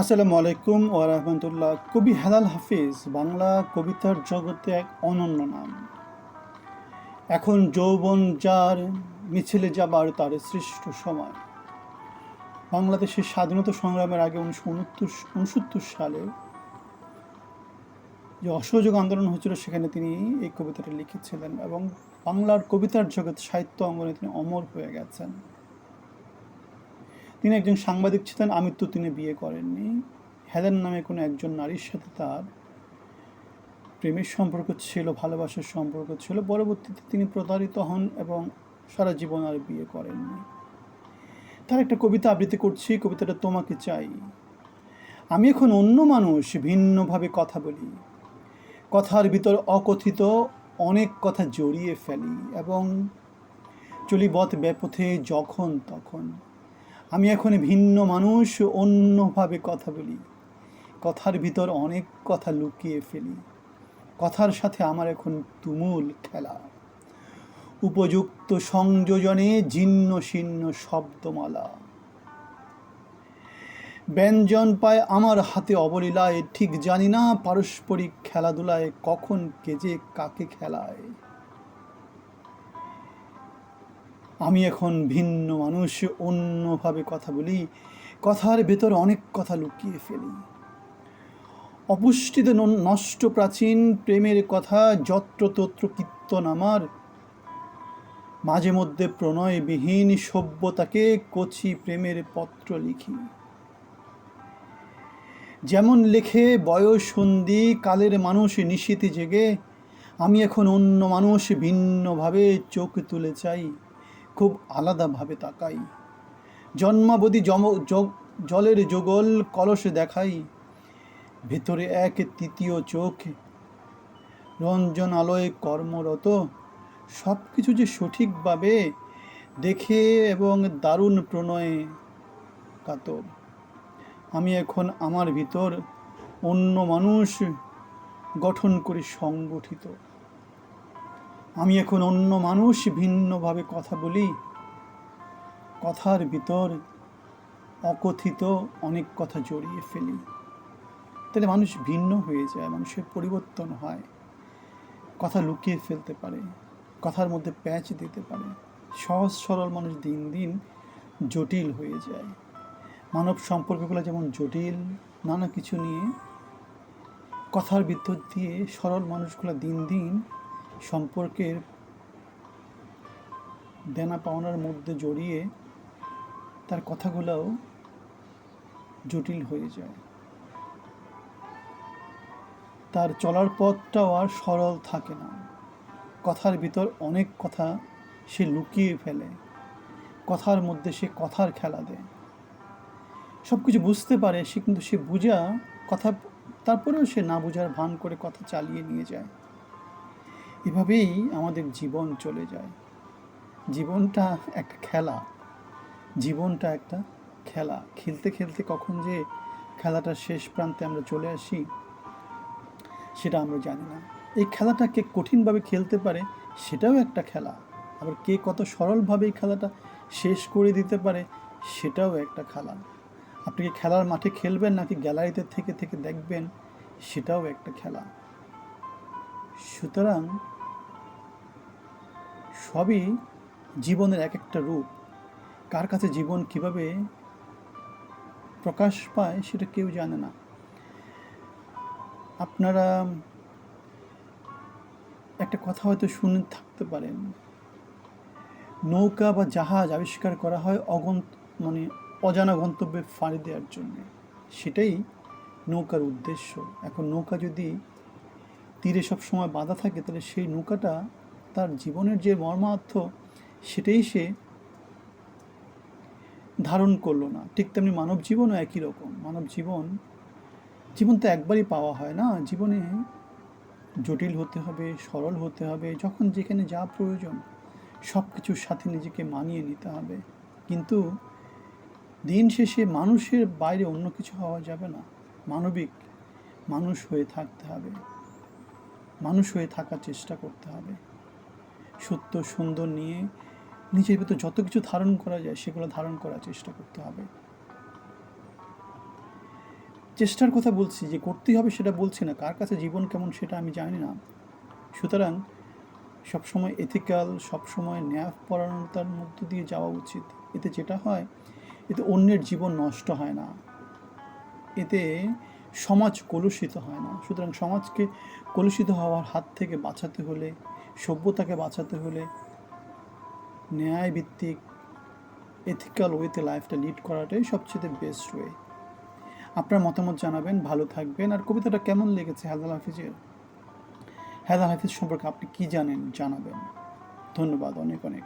আসসালামু আলাইকুম ও রহমতুল্লাহ। কবি হেলাল হাফিজ, বাংলা কবিতার জগতে এক অনন্য নাম। এখন যৌবন যার মিছিলে যাবার তার সৃষ্ট সময়। বাংলাদেশের স্বাধীনতা সংগ্রামের আগে উনিশশো উনসত্তর সালে যে অসহযোগ আন্দোলন হয়েছিল, সেখানে তিনি এই কবিতাটি লিখেছিলেন এবং বাংলার কবিতার জগৎ সাহিত্য অঙ্গনে তিনি অমর হয়ে গেছেন। তিনি একজন সাংবাদিক ছিলেন আমৃত্যু তিনি বিয়ে করেননি। হেলেন নামে কোনো একজন নারীর সাথে তার প্রেমের সম্পর্ক ছিল, ভালোবাসার সম্পর্ক ছিল। পরবর্তীতে তিনি প্রতারিত হন এবং সারা জীবন আর বিয়ে করেননি। তার একটা কবিতা আবৃত্তি করছি, কবিতাটা তোমাকে চাই। আমি এখন অন্য মানুষ, ভিন্নভাবে কথা বলি। কথার ভিতর অকথিত অনেক কথা জড়িয়ে ফেলি এবং চলি পথ ব্যাপথে যখন তখন। আমি এখন ভিন্ন মানুষ, অন্যভাবে কথা বলি। কথার ভিতর অনেক কথা লুকিয়ে ফেলি। কথার সাথে আমার এখন তুমুল খেলা। উপযুক্ত সংযোজনে জীর্ণ শীর্ণ শব্দমালা। ব্যঞ্জন পায় আমার হাতে অবলীলায়, ঠিক জানি না পারস্পরিক খেলাধুলায় কখন কে যে কাকে খেলায়। আমি এখন ভিন্ন মানুষ, অন্যভাবে কথা বলি, কথার ভেতর অনেক কথা লুকিয়ে ফেলি। অপুষ্টিতে নষ্ট প্রাচীন প্রেমের কথা যত্রতত্র কীর্তন আমার। মাঝে মধ্যে প্রণয়বিহীন সভ্যতাকে কচি প্রেমের পত্র লিখি। যেমন লেখে বয়সন্ধি কালের মানুষ নিশীতে জেগে, আমি এখন অন্য মানুষ ভিন্নভাবে চোখ তুলে চাই। খুব আলাদাভাবে তাকাই। জন্মাবধি জম জলের যোগল কলসে দেখাই। ভেতরে এক তৃতীয় চোখ, রঞ্জন আলোয় কর্মরত। সব কিছু যে সঠিকভাবে দেখে এবং দারুণ প্রণয়ে কাতর আমি এখন আমার ভিতর অন্য মানুষ গঠন করে সংগঠিত। আমি এখন অন্য মানুষ ভিন্নভাবে কথা বলি। কথার ভিতর অকথিত অনেক কথা জড়িয়ে ফেলি। তাহলে মানুষ ভিন্ন হয়ে যায়, মানুষের পরিবর্তন হয়। কথা লুকিয়ে ফেলতে পারে, কথার মধ্যে প্যাচ দিতে পারে। সহজ সরল মানুষ দিন দিন জটিল হয়ে যায়। মানব সম্পর্কগুলো যেমন জটিল, নানা কিছু নিয়ে কথার ভিতর দিয়ে সরল মানুষগুলো দিন দিন সম্পর্কের দেনা পাওনার মধ্যে জড়িয়ে তার কথাগুলোও জটিল হয়ে যায়। তার চলার পথটাও আর সরল থাকে না। কথার ভিতর অনেক কথা সে লুকিয়ে ফেলে। কথার মধ্যে সে কথার খেলা দেয়। সব কিছু বুঝতে পারে, সে কিন্তু সে বুঝা কথা, তারপরেও সে না বোঝার ভান করে কথা চালিয়ে নিয়ে যায়। এভাবেই আমাদের জীবন চলে যায়। জীবনটা একটা খেলা। জীবনটা একটা খেলা। খেলতে খেলতে কখন যে খেলাটার শেষ প্রান্তে আমরা চলে আসি, সেটা আমরা জানি না। এই খেলাটা কে কঠিনভাবে খেলতে পারে, সেটাও একটা খেলা। আবার কে কত সরলভাবে এই খেলাটা শেষ করে দিতে পারে, সেটাও একটা খেলা। আপনি কি খেলার মাঠে খেলবেন, নাকি গ্যালারিতে থেকে থেকে দেখবেন, সেটাও একটা খেলা। সুতরাং সবই জীবনের এক একটা রূপ। কার কাছে জীবন কীভাবে প্রকাশ পায় সেটা কেউ জানে না। আপনারা একটা কথা হয়তো শুনে থাকতে পারেন। নৌকা বা জাহাজ আবিষ্কার করা হয় অগন্ত মানে অজানা গন্তব্যে ফাঁড়ি দেওয়ার জন্য। সেটাই নৌকার উদ্দেশ্য। এখন নৌকা যদি তীরে সব সময় বাঁধা থাকে, তাহলে সেই নৌকাটা তার জীবনের যে মর্মার্থ সেটাই সে ধারণ করল না। ঠিক তেমনি মানব জীবনও একই রকম। মানব জীবন জীবন তো একবারই পাওয়া হয় না। জীবনে জটিল হতে হবে, সরল হতে হবে, যখন যেখানে যা প্রয়োজন সব কিছুর সাথে নিজেকে মানিয়ে নিতে হবে। কিন্তু দিন শেষে মানুষের বাইরে অন্য কিছু হওয়া যাবে না। মানবিক মানুষ হয়ে থাকতে হবে। মানুষ হয়ে থাকার চেষ্টা করতে হবে। সত্য, সুন্দর নিয়ে নিজের ভিতর যত কিছু ধারণ করা যায়, সেগুলো ধারণ করার চেষ্টা করতে হবে। চেষ্টার কথা বলছি যে করতেই হবে সেটা বলছি না। কার কাছে জীবন কেমন সেটা আমি জানি না। সুতরাং সবসময় এথিক্যাল সবসময় ন্যায়পরায়ণতার মধ্য দিয়ে যাওয়া উচিত। এতে যেটা হয়, এতে অন্যের জীবন নষ্ট হয় না। এতে সমাজ কলুষিত হয় না। সুতরাং সমাজকে কলুষিত হওয়ার হাত থেকে বাঁচাতে হলে, সভ্যতাকে বাঁচাতে হলে ন্যায়ভিত্তিক এথিক্যাল ওয়েতে লাইফটা লিড করাটাই সবচেয়ে বেস্ট ওয়ে আপনার মতামত জানাবেন, ভালো থাকবেন। আর কবিতাটা কেমন লেগেছে হায়দার হাফিজের? হেদাল হাফিজ সম্পর্কে আপনি কি জানেন, জানাবেন। ধন্যবাদ অনেক অনেক।